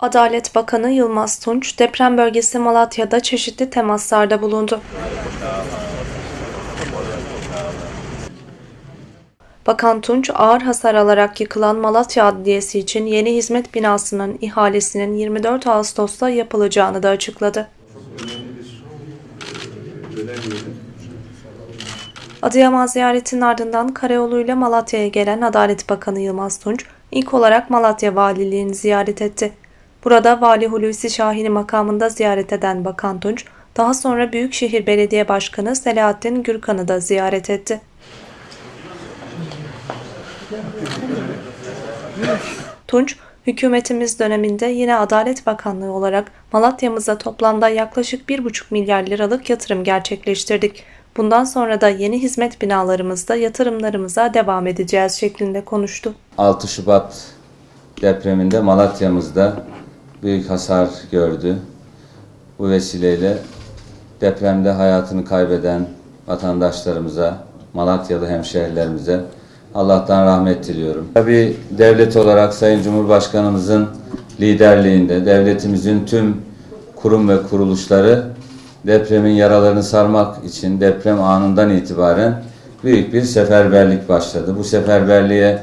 Adalet Bakanı Yılmaz Tunç, deprem bölgesi Malatya'da çeşitli temaslarda bulundu. Bakan Tunç, ağır hasar alarak yıkılan Malatya Adliyesi için yeni hizmet binasının ihalesinin 24 Ağustos'ta yapılacağını da açıkladı. Adıyaman ziyaretinin ardından karayoluyla Malatya'ya gelen Adalet Bakanı Yılmaz Tunç, ilk olarak Malatya Valiliğini ziyaret etti. Burada Vali Hulusi Şahin'i makamında ziyaret eden Bakan Tunç, daha sonra Büyükşehir Belediye Başkanı Selahattin Gürkan'ı da ziyaret etti. Tunç, hükümetimiz döneminde yine Adalet Bakanlığı olarak Malatya'mıza toplamda yaklaşık 1,5 milyar liralık yatırım gerçekleştirdik. Bundan sonra da yeni hizmet binalarımızda yatırımlarımıza devam edeceğiz şeklinde konuştu. 6 Şubat depreminde Malatya'mızda büyük hasar gördü. Bu vesileyle depremde hayatını kaybeden vatandaşlarımıza, Malatyalı hemşehrilerimize Allah'tan rahmet diliyorum. Tabii devlet olarak Sayın Cumhurbaşkanımızın liderliğinde devletimizin tüm kurum ve kuruluşları depremin yaralarını sarmak için deprem anından itibaren büyük bir seferberlik başladı. Bu seferberliğe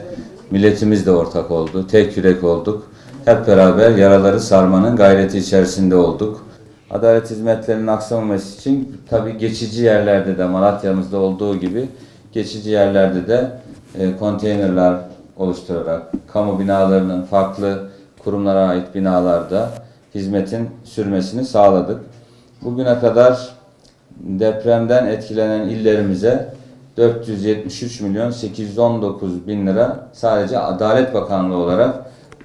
milletimiz de ortak oldu. Tek yürek olduk. Hep beraber yaraları sarmanın gayreti içerisinde olduk. Adalet hizmetlerinin aksamaması için tabii geçici yerlerde de Malatya'mızda olduğu gibi geçici yerlerde de e, konteynerler oluşturarak kamu binalarının farklı kurumlara ait binalarda hizmetin sürmesini sağladık. Bugüne kadar depremden etkilenen illerimize 473 milyon 819 bin lira sadece Adalet Bakanlığı olarak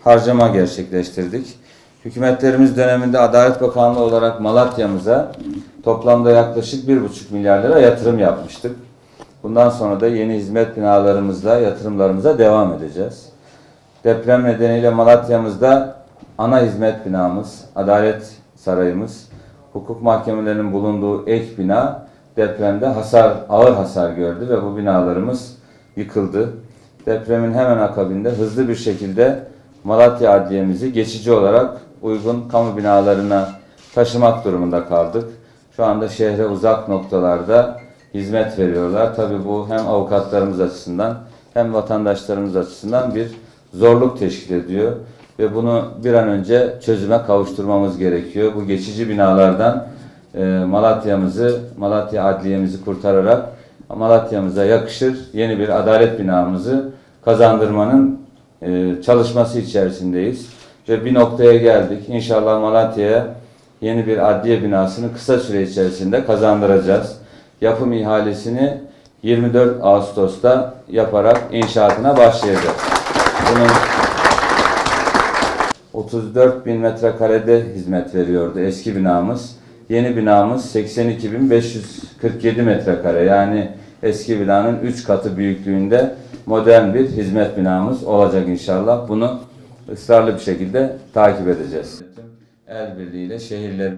harcama gerçekleştirdik. Hükümetlerimiz döneminde Adalet Bakanlığı olarak Malatya'mıza toplamda yaklaşık 1,5 milyar lira yatırım yapmıştık. Bundan sonra da yeni hizmet binalarımızla yatırımlarımıza devam edeceğiz. Deprem nedeniyle Malatya'mızda ana hizmet binamız, Adalet Sarayımız, hukuk mahkemelerinin bulunduğu ek bina depremde hasar, ağır hasar gördü ve bu binalarımız yıkıldı. Depremin hemen akabinde hızlı bir şekilde Malatya Adliyemizi geçici olarak uygun kamu binalarına taşımak durumunda kaldık. Şu anda şehre uzak noktalarda hizmet veriyorlar. Tabii bu hem avukatlarımız açısından hem vatandaşlarımız açısından bir zorluk teşkil ediyor ve bunu bir an önce çözüme kavuşturmamız gerekiyor. Bu geçici binalardan e, Malatya'mızı, Malatya Adliyemizi kurtararak Malatya'mıza yakışır yeni bir adalet binamızı kazandırmanın e, çalışması içerisindeyiz. Ve bir noktaya geldik. İnşallah Malatya'ya yeni bir adliye binasını kısa süre içerisinde kazandıracağız. Yapım ihalesini 24 Ağustos'ta yaparak inşaatına başlayacağız. Bunun 34 bin metrekarede hizmet veriyordu eski binamız. Yeni binamız 82.547 metrekare yani eski binanın 3 katı büyüklüğünde modern bir hizmet binamız olacak inşallah. Bunu ısrarlı bir şekilde takip edeceğiz. El birliğiyle şehirler